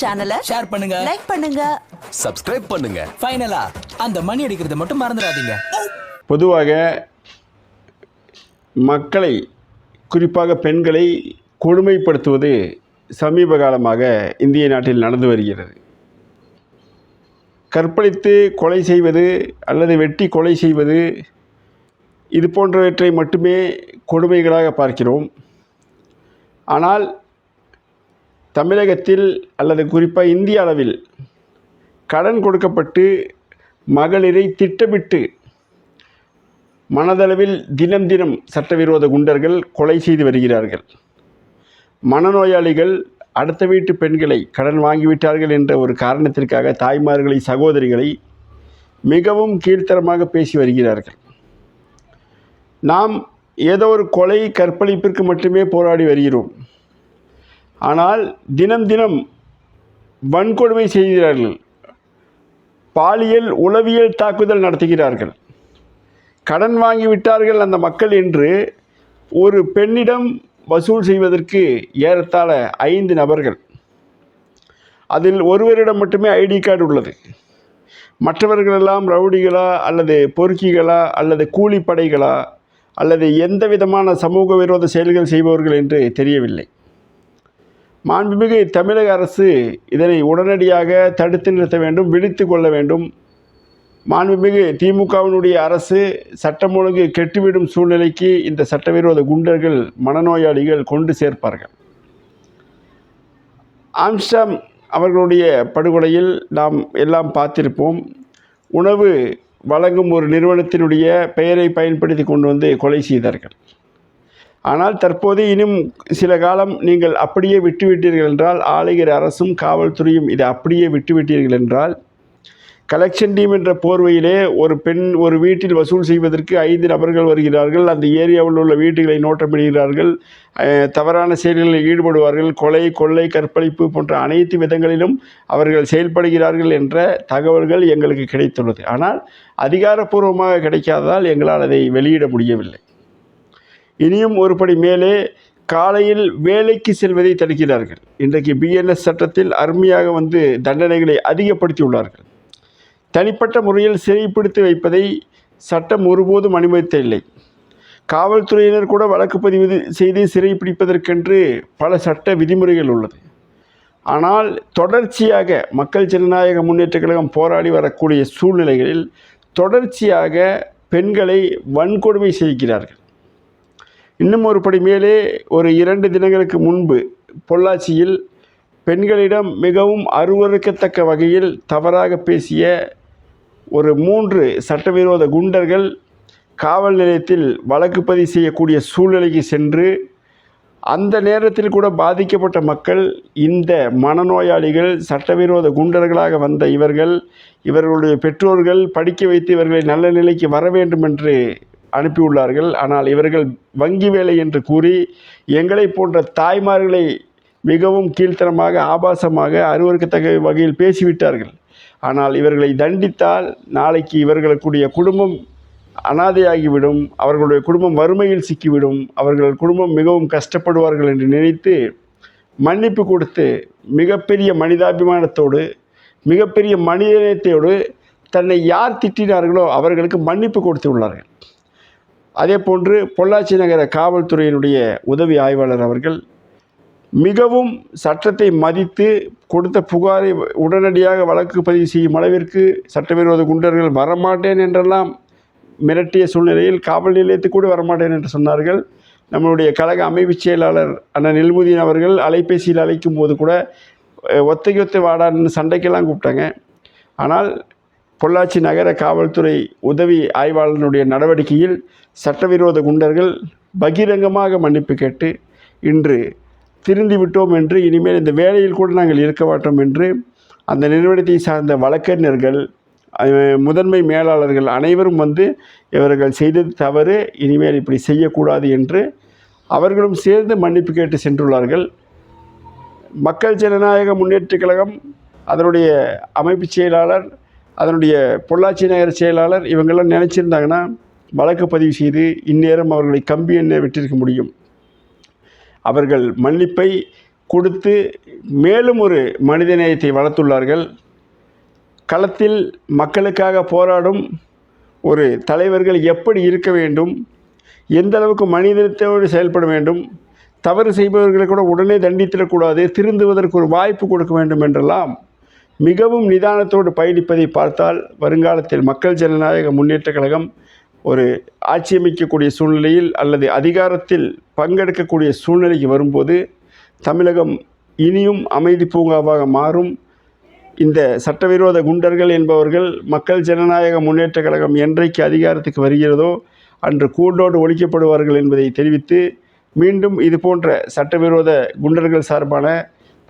சேனலை ஷேர் பண்ணுங்க. லைக் பண்ணுங்க. சப்ஸ்கிரைப் பண்ணுங்க. ஃபைனலா அந்த மணி அடிக்கிறத மட்டும் மறந்துடாதீங்க. பொதுவாக மக்களை குறிப்பாக பெண்களை கொடுமைப்படுத்துவது சமீப காலமாக இந்திய நாட்டில் நடந்து வருகிறது. கற்பழித்து கொலை செய்வது அல்லது வெட்டி கொலை செய்வது இது போன்றவற்றை மட்டுமே கொடுமைகளாக பார்க்கிறோம். ஆனால் தமிழகத்தில் அல்லது குறிப்பாக இந்திய அளவில் கடன் கொடுக்கப்பட்டு மகளிரை திட்டமிட்டு மனதளவில் தினம் தினம் சட்டவிரோத குண்டர்கள் கொலை செய்து வருகிறார்கள். மனநோயாளிகள் அடுத்த வீட்டு பெண்களை கடன் வாங்கிவிட்டார்கள் என்ற ஒரு காரணத்திற்காக தாய்மார்களை சகோதரிகளை மிகவும் கீழ்த்தரமாக பேசி வருகிறார்கள். நாம் ஏதோ ஒரு கொலை கற்பழிப்பிற்கு மட்டுமே போராடி வருகிறோம். ஆனால் தினம் தினம் வன்கொடுமை செய்கிறார்கள். பாலியல் உளவியல் தாக்குதல் நடத்துகிறார்கள். கடன் வாங்கி விட்டார்கள் அந்த மக்கள் என்று ஒரு பெண்ணிடம் வசூல் செய்வதற்கு ஏறத்தாழ ஐந்து நபர்கள். அதில் ஒருவரிடம் மட்டுமே ஐடி கார்டு உள்ளது. மற்றவர்களெல்லாம் ரவுடிகளா அல்லது பொறுக்கிகளா அல்லது கூலிப்படைகளா அல்லது எந்த விதமான சமூக விரோத செயல்கள் செய்பவர்கள் என்று தெரியவில்லை. மாண்புமிகு தமிழக அரசு இதனை உடனடியாக தடுத்து நிறுத்த வேண்டும் விழித்து கொள்ள வேண்டும். மாண்புமிகு திமுகவினுடைய அரசு சட்டம் ஒழுங்கு கெட்டுவிடும் சூழ்நிலைக்கு இந்த சட்டவிரோத குண்டர்கள் மனநோயாளிகள் கொண்டு சேர்ப்பார்கள். ஆம்ஸ்டாம் அவர்களுடைய படுகொலையில் நாம் எல்லாம் பார்த்திருப்போம். உணவு வழங்கும் ஒரு நிறுவனத்தினுடைய பெயரை பயன்படுத்தி கொண்டு வந்து கொலை செய்தார்கள். ஆனால் தற்போது இன்னும் சில காலம் நீங்கள் அப்படியே விட்டுவிட்டீர்கள் என்றால் ஆளுகிற அரசும் காவல்துறையும் இதை அப்படியே விட்டுவிட்டீர்கள் என்றால் கலெக்ஷன் டீம் என்ற போர்வையிலே ஒரு பெண் ஒரு வீட்டில் வசூல் செய்வதற்கு ஐந்து நபர்கள் வருகிறார்கள். அந்த ஏரியாவில் உள்ள வீடுகளை நோட்டமிடுகிறார்கள். தவறான செயல்களில் ஈடுபடுவார்கள். கொலை கொள்ளை கற்பழிப்பு போன்ற அனைத்து விதங்களிலும் அவர்கள் செயல்படுகிறார்கள் என்ற தகவல்கள் எங்களுக்கு கிடைத்துள்ளது. ஆனால் அதிகாரப்பூர்வமாக கிடைக்காததால் எங்களால் அதை வெளியிட முடியவில்லை. இனியும் ஒருபடி மேலே காலையில் வேலைக்கு செல்வதை தடுக்கிறார்கள். இன்றைக்கு பிஎன்எஸ் சட்டத்தில் அருமையாக வந்து தண்டனைகளை அதிகப்படுத்தி உள்ளார்கள் தனிப்பட்ட முறையில் சிறைப்பிடித்து வைப்பதை சட்டம் ஒருபோதும் அனுமதித்ததில்லை. காவல்துறையினர் கூட வழக்கு பதிவு செய்து சிறைப்பிடிப்பதற்கென்று பல சட்ட விதிமுறைகள் உள்ளது. ஆனால் தொடர்ச்சியாக மக்கள் ஜனநாயக முன்னேற்ற கழகம் போராடி வரக்கூடிய சூழ்நிலைகளில் தொடர்ச்சியாக பெண்களை வன்கொடுமை செய்கிறார்கள். இன்னும் ஒரு படி மேலே ஒரு இரண்டு தினங்களுக்கு முன்பு பொள்ளாச்சியில் பெண்களிடம் மிகவும் அருவருக்கத்தக்க வகையில் தவறாக பேசிய ஒரு மூன்று சட்டவிரோத குண்டர்கள் காவல் நிலையத்தில் வழக்கு பதிவு செய்யக்கூடிய சூழ்நிலைக்கு சென்று அந்த நேரத்தில் கூட பாதிக்கப்பட்ட மக்கள் இந்த மனநோயாளிகள் சட்டவிரோத குண்டர்களாக வந்த இவர்கள் இவர்களுடைய பெற்றோர்கள் படிக்க வைத்து இவர்களை நல்ல நிலைக்கு வர வேண்டும் என்று அனுப்பியுள்ளார்கள். ஆனால் இவர்கள் வங்கி வேலை என்று கூறி எங்களை போன்ற தாய்மார்களை மிகவும் கீழ்த்தனமாக ஆபாசமாக அருவருக்கத்தக்க வகையில் பேசிவிட்டார்கள். ஆனால் இவர்களை தண்டித்தால் நாளைக்கு இவர்களுக்குடைய குடும்பம் அனாதையாகிவிடும் அவர்களுடைய குடும்பம் வறுமையில் சிக்கிவிடும் அவர்கள் குடும்பம் மிகவும் கஷ்டப்படுவார்கள் என்று நினைத்து மன்னிப்பு கொடுத்து மிகப்பெரிய மனிதாபிமானத்தோடு மிகப்பெரிய மனிதநேயத்தோடு தன்னை யார் திட்டினார்களோ அவர்களுக்கு மன்னிப்பு கொடுத்து உள்ளார்கள் அதே போன்று பொள்ளாச்சி நகர காவல்துறையினுடைய உதவி ஆய்வாளர் அவர்கள் மிகவும் சட்டத்தை மதித்து கொடுத்த புகாரை உடனடியாக வழக்கு பதிவு செய்யும் அளவிற்கு சட்டவிரோத குண்டர்கள் வரமாட்டேன் என்றெல்லாம் மிரட்டிய சூழ்நிலையில் காவல் நிலையத்துக்கு கூட வரமாட்டேன் என்று சொன்னார்கள். நம்மளுடைய கழக அமைப்பு செயலாளர் அண்ணன் நெல்முதீன் அவர்கள் அலைபேசியில் அழைக்கும் போது கூட அஹ், ஒத்தைக்கு ஒத்தை வாடான்னு சண்டைக்கெல்லாம் கூப்பிட்டாங்க. ஆனால் பொள்ளாச்சி நகர காவல்துறை உதவி ஆய்வாளனுடைய நடவடிக்கையில் சட்டவிரோத குண்டர்கள் பகிரங்கமாக மன்னிப்பு கேட்டு இன்று திருந்தி விட்டோம் என்று இனிமேல் இந்த வேலையில் கூட நாங்கள் இருக்க மாட்டோம் என்று அந்த நிறுவனத்தை சார்ந்த வழக்கறிஞர்கள் முதன்மை மேலாளர்கள் அனைவரும் வந்து இவர்கள் செய்தது தவறு இனிமேல் இப்படி செய்யக்கூடாது என்று அவர்களும் சேர்ந்து மன்னிப்பு கேட்டு சென்றுள்ளார்கள். மக்கள் ஜனநாயக முன்னேற்றக் கழகம் அதனுடைய அமைப்பு செயலாளர் அதனுடைய பொள்ளாச்சி நகர செயலாளர் இவங்கெல்லாம் நினச்சிருந்தாங்கன்னா வழக்கு பதிவு செய்து இந்நேரம் அவர்களை கம்பி எண்ண விட்டிருக்க முடியும். அவர்கள் மன்னிப்பை கொடுத்து மேலும் ஒரு மனிதநேயத்தை வளர்த்துள்ளார்கள். களத்தில் மக்களுக்காக போராடும் ஒரு தலைவர்கள் எப்படி இருக்க வேண்டும்? எந்த அளவுக்கு மனிதத்தோடு செயல்பட வேண்டும்? தவறு செய்பவர்களை கூட உடனே தண்டித்திடக்கூடாது திருந்துவதற்கு ஒரு வாய்ப்பு கொடுக்க வேண்டும் என்றெல்லாம் மிகவும் நிதானத்தோடு பயணிப்பதை பார்த்தால் வருங்காலத்தில் மக்கள் ஜனநாயக முன்னேற்றக் கழகம் ஒரு ஆட்சியமைக்கக்கூடிய சூழ்நிலையில் அல்லது அதிகாரத்தில் பங்கெடுக்கக்கூடிய சூழ்நிலைக்கு வரும்போது தமிழகம் இனியும் அமைதி பூங்காவாக மாறும். இந்த சட்டவிரோத குண்டர்கள் என்பவர்கள் மக்கள் ஜனநாயக முன்னேற்றக் கழகம் என்றைக்கு அதிகாரத்துக்கு வருகிறதோ அன்று கூண்டோடு ஒழிக்கப்படுவார்கள் என்பதை தெரிவித்து மீண்டும் இது போன்ற சட்டவிரோத குண்டர்கள் சார்பான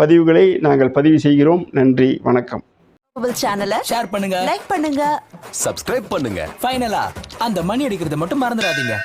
பதிவுகளை நாங்கள் பதிவு செய்கிறோம். நன்றி வணக்கம். சேனலை ஷேர் பண்ணுங்க. லைக் பண்ணுங்க. சப்ஸ்கிரைப் பண்ணுங்க. ஃபைனலா அந்த மணி அடிக்கிறத மட்டும் மறந்துடாதீங்க.